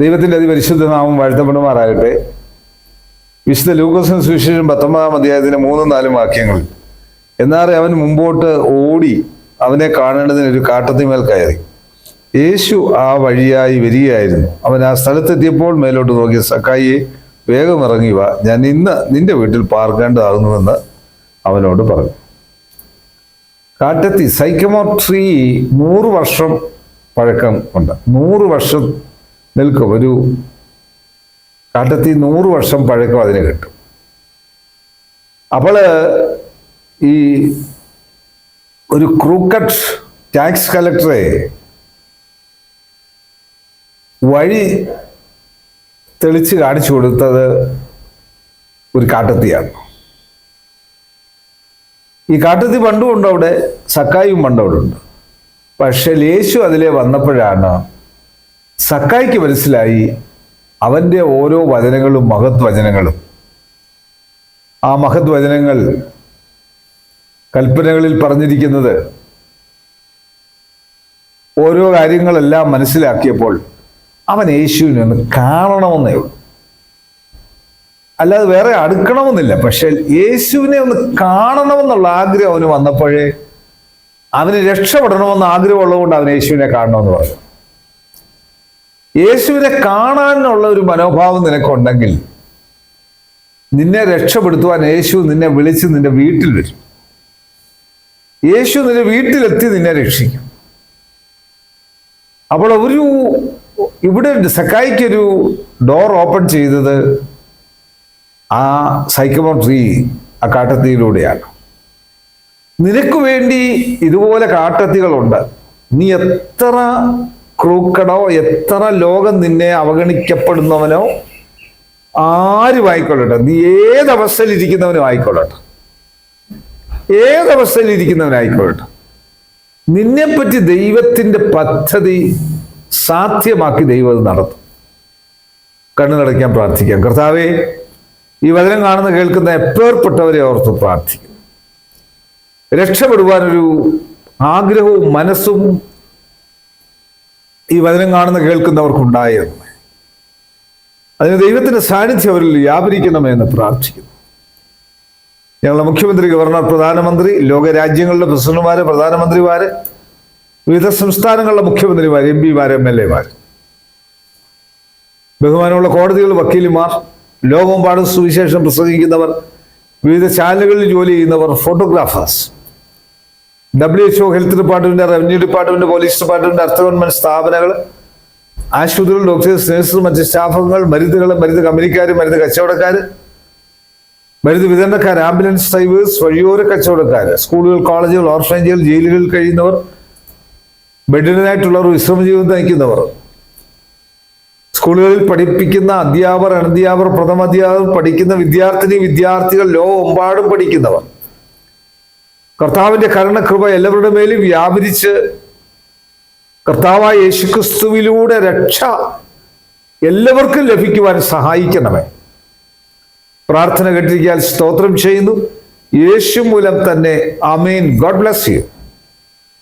ദൈവത്തിന്റെ അതിപരിശുദ്ധ നാമം വാഴ്ത്തപ്പെടുമാറാകട്ടെ. വിശുദ്ധ ലൂക്കോസിന് സുവിശേഷം പത്തൊമ്പതാം അധ്യായത്തിന് മൂന്നും നാലും വാക്യങ്ങൾ. എന്നാറെ അവൻ മുമ്പോട്ട് ഓടി അവനെ കാണേണ്ടതിന് ഒരു കാട്ടത്തിമേൽ കയറി. യേശു ആ വഴിയായി വരികയായിരുന്നു. അവൻ ആ സ്ഥലത്തെത്തിയപ്പോൾ മേലോട്ട് നോക്കിയ സക്കായിയെ വേഗം വാ. ഞാൻ ഇന്ന് നിന്റെ വീട്ടിൽ പാർക്കേണ്ടതാകുന്നുവെന്ന് അവനോട് പറഞ്ഞു. കാട്ടത്തി സൈക്കമോ ട്രീ നൂറ് വർഷം പഴക്കം ഉണ്ട്. നൂറ് വർഷം നിൽക്കും. ഒരു കാട്ടത്തി നൂറ് വർഷം പഴക്കം അതിന് കിട്ടും. അപ്പോൾ ഈ ഒരു ക്രൂക്കറ്റ് ടാക്സ് കളക്ടറെ വഴി തെളിച്ച് കാണിച്ചു കൊടുത്തത് ഒരു കാട്ടത്തിയാണ്. ഈ കാട്ടത്തി പണ്ടും ഉണ്ട് അവിടെ സക്കായും പണ്ട് അവിടെ ഉണ്ട് പക്ഷെ ലേശു അതിലെ വന്നപ്പോഴാണ് സക്കായിക്ക് മനസ്സിലായി അവന്റെ ഓരോ വചനങ്ങളും മഹത് വചനങ്ങളും ആ മഹത് വചനങ്ങൾ കൽപ്പനകളിൽ പറഞ്ഞിരിക്കുന്നത് ഓരോ കാര്യങ്ങളെല്ലാം മനസ്സിലാക്കിയപ്പോൾ അവൻ യേശുവിനെ ഒന്ന് കാണണമെന്നേ ഉള്ളൂ. അല്ലാതെ വേറെ അടുക്കണമെന്നില്ല. പക്ഷെ യേശുവിനെ ഒന്ന് കാണണമെന്നുള്ള ആഗ്രഹം അവന് വന്നപ്പോഴേ അവന് രക്ഷപ്പെടണമെന്ന് ആഗ്രഹമുള്ളതുകൊണ്ട് അവൻ യേശുവിനെ കാണണമെന്ന് പറഞ്ഞു. യേശുവിനെ കാണാനുള്ള ഒരു മനോഭാവം നിനക്കുണ്ടെങ്കിൽ നിന്നെ രക്ഷപ്പെടുത്തുവാൻ യേശു നിന്നെ വിളിച്ച് നിന്റെ വീട്ടിൽ വരും. യേശു നിന്റെ വീട്ടിലെത്തി നിന്നെ രക്ഷിക്കും. അപ്പോൾ ഒരു ഇവിടെ സക്കായിക്കൊരു ഡോർ ഓപ്പൺ ചെയ്തത് ആ സൈക്കമോ ട്രീ ആ കാട്ടത്തിയിലൂടെയാണ് നിനക്ക് വേണ്ടി ഇതുപോലെ കാട്ടത്തികളുണ്ട് നീ എത്ര ക്രൂക്കടോ എത്ര ലോകം നിന്നെ അവഗണിക്കപ്പെടുന്നവനോ ആരും ആയിക്കൊള്ളട്ടെ നീ ഏതവസ്ഥയിൽ ഇരിക്കുന്നവനും ആയിക്കൊള്ളട്ടെ. ഏതവസ്ഥയിൽ ഇരിക്കുന്നവനായിക്കൊള്ളട്ടെ നിന്നെപ്പറ്റി ദൈവത്തിന്റെ പദ്ധതി സാധ്യമാക്കി ദൈവം നടത്തും. കണ്ണു നടക്കാൻ പ്രാർത്ഥിക്കാം. കർത്താവേ ഈ വചനം കാണുന്ന കേൾക്കുന്ന എപ്പേർപ്പെട്ടവരെ ഓർത്ത് പ്രാർത്ഥിക്കും രക്ഷപ്പെടുവാനൊരു ആഗ്രഹവും മനസ്സും ഈ വചനം കാണുന്ന കേൾക്കുന്നവർക്കുണ്ടായിരുന്നു അതിന് ദൈവത്തിന്റെ സാന്നിധ്യം അവരിൽ വ്യാപരിക്കണമെന്ന് പ്രാർത്ഥിക്കുന്നു. ഞങ്ങളുടെ മുഖ്യമന്ത്രി ഗവർണർ പ്രധാനമന്ത്രി ലോകരാജ്യങ്ങളുടെ പ്രസിഡന്റുമാര് പ്രധാനമന്ത്രിമാര് വിവിധ സംസ്ഥാനങ്ങളിലെ മുഖ്യമന്ത്രിമാർ എം പിമാർ എം എൽ എമാർ ബഹുമാനമുള്ള കോടതികൾ വക്കീലുമാർ ലോകമെമ്പാടും സുവിശേഷം പ്രസംഗിക്കുന്നവർ വിവിധ ചാനലുകളിൽ ജോലി ചെയ്യുന്നവർ photographers. W H O health department revenue department police department അർത്ഥ ഗവൺമെന്റ് സ്ഥാപനങ്ങൾ ആശുപത്രികൾ ഡോക്ടേഴ്സ് നഴ്സസ് മറ്റ് സ്റ്റാഫുകൾ മരുന്നുകൾ മരുന്ന് കമ്പനിക്കാർ മരുന്ന് കച്ചവടക്കാർ മരുന്ന് വിതരണക്കാർ ആംബുലൻസ് ഡ്രൈവേഴ്സ് വഴിയോര കച്ചവടക്കാർ സ്കൂളുകൾ കോളേജുകൾ ഓർഫനേജുകൾ ജയിലുകളിൽ കഴിയുന്നവർ ബെഡിനായിട്ടുള്ളവർ വിശ്രമ ജീവിതം നയിക്കുന്നവർ സ്കൂളുകളിൽ പഠിപ്പിക്കുന്ന അധ്യാപകർ അനധ്യാപകർ പ്രഥമ അധ്യാപകർ പഠിക്കുന്ന വിദ്യാർത്ഥിനി വിദ്യാർത്ഥികൾ ലോകമെമ്പാടും പഠിക്കുന്നവർ. കർത്താവിന്റെ കരുണകൃപ എല്ലാവരുടെ മേലും വ്യാപരിച്ച് കർത്താവായ യേശുക്രിസ്തുവിലൂടെ രക്ഷ എല്ലാവർക്കും ലഭിക്കുവാൻ സഹായിക്കണമേ. പ്രാർത്ഥന കേട്ടിരിക്കാൻ സ്തോത്രം ചെയ്യുന്നു. യേശു മൂലം തന്നെ. അമീൻ ഗോഡ് ബ്ലസ് യു.